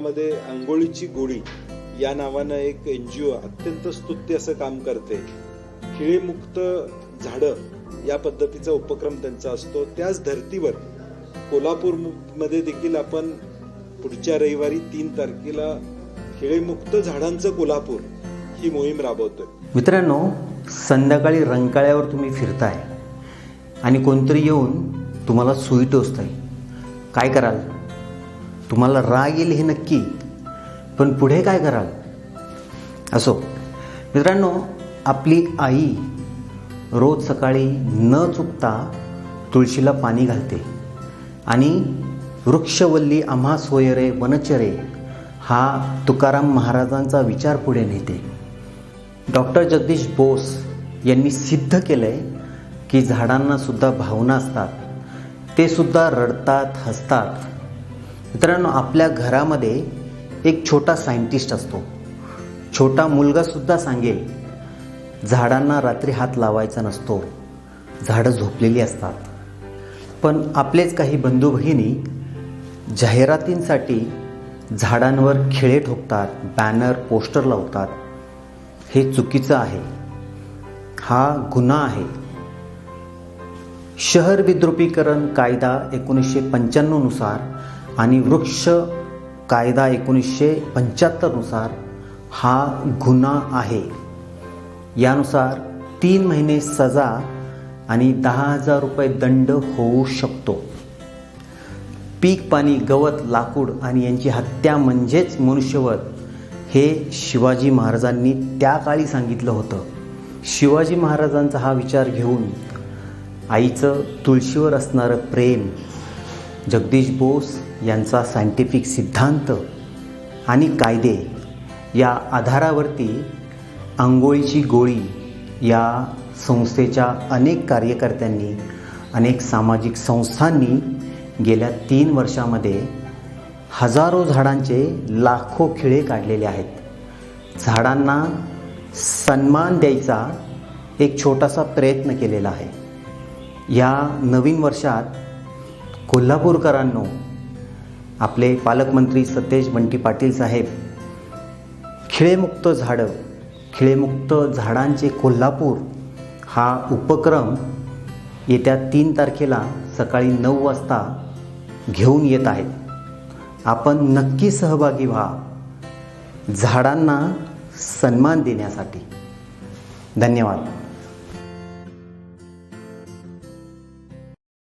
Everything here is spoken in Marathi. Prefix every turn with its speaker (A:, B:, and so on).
A: मध्ये आंघोळीची गोळी या नावानं एक एन जी ओ अत्यंत स्तुत्य असं काम करते. खिळेमुक्त झाडं या पद्धतीचा उपक्रम त्यांचा असतो. त्याच धर्तीवर कोल्हापूरमध्ये देखील आपण पुढच्या रविवारी तीन तारखेला खिळेमुक्त झाडांचं कोल्हापूर ही मोहीम राबवतोय.
B: मित्रांनो संध्याकाळी रंकाळ्यावर तुम्ही फिरताय आणि कोणतरी येऊन तुम्हाला सुई टोचतंय काय कराल? तुम्हाला राग येईल हे नक्की. पण पुढे काय कराल? असो. मित्रांनो आपली आई रोज सकाळी न चुकता तुळशीला पाणी घालते. आणि वृक्षवल्ली आम्हा सोयरे वनचरे हा तुकाराम महाराजांचा विचार पुढे नेते. डॉक्टर जगदीश बोस यांनी सिद्ध केलं आहे की झाडांना सुद्धा भावना असतात. ते सुद्धा रडतात हसतात. मित्रांनो आपल्या घरामध्ये एक छोटा सायंटिस्ट असतो. छोटा मुलगासुद्धा सांगेल झाडांना रात्री हात लावायचा नसतो. झाडं झोपलेली असतात. पण आपलेच काही बंधू भगिनी जाहिरातींसाठी झाडांवर खिळे ठोकतात बॅनर पोस्टर लावतात. हे चुकीचं आहे. हा गुन्हा आहे. शहर विद्रुपीकरण कायदा एकोणीसशे पंच्याण्णवनुसार आणि वृक्ष कायदा एकोणीसशे पंच्याहत्तरनुसार हा गुन्हा आहे. यानुसार तीन महिने सजा आणि दहा हजार रुपये दंड होऊ शकतो. पीक पाणी गवत लाकूड आणि यांची हत्या म्हणजेच मनुष्यवध हे शिवाजी महाराजांनी त्या काळी सांगितलं होतं. शिवाजी महाराजांचा हा विचार घेऊन आईचं तुळशीवर असणारं प्रेम जगदीश बोस यांचा सायंटिफिक सिद्धांत आणि कायदे या आधारावरती आंघोळीची गोळी या संस्थेच्या अनेक कार्यकर्त्यांनी अनेक सामाजिक संस्थांनी गेल्या तीन वर्षामध्ये हजारो झाडांचे लाखो खिळे काढलेले आहेत. झाडांना सन्मान द्यायचा एक छोटासा प्रयत्न केलेला आहे. या नवीन वर्षात कोल्हापूरकरांनो आपले पालकमंत्री सतेज बंटी पाटील साहेब खिळेमुक्त झाडं खिळेमुक्त झाडांचे कोल्हापूर हा उपक्रम येत्या तीन तारखेला सकाळी नऊ वाजता घेऊन येत आहेत आपण नक्की सहभागी व्हा झाडांना सन्मान देण्यासाठी. धन्यवाद.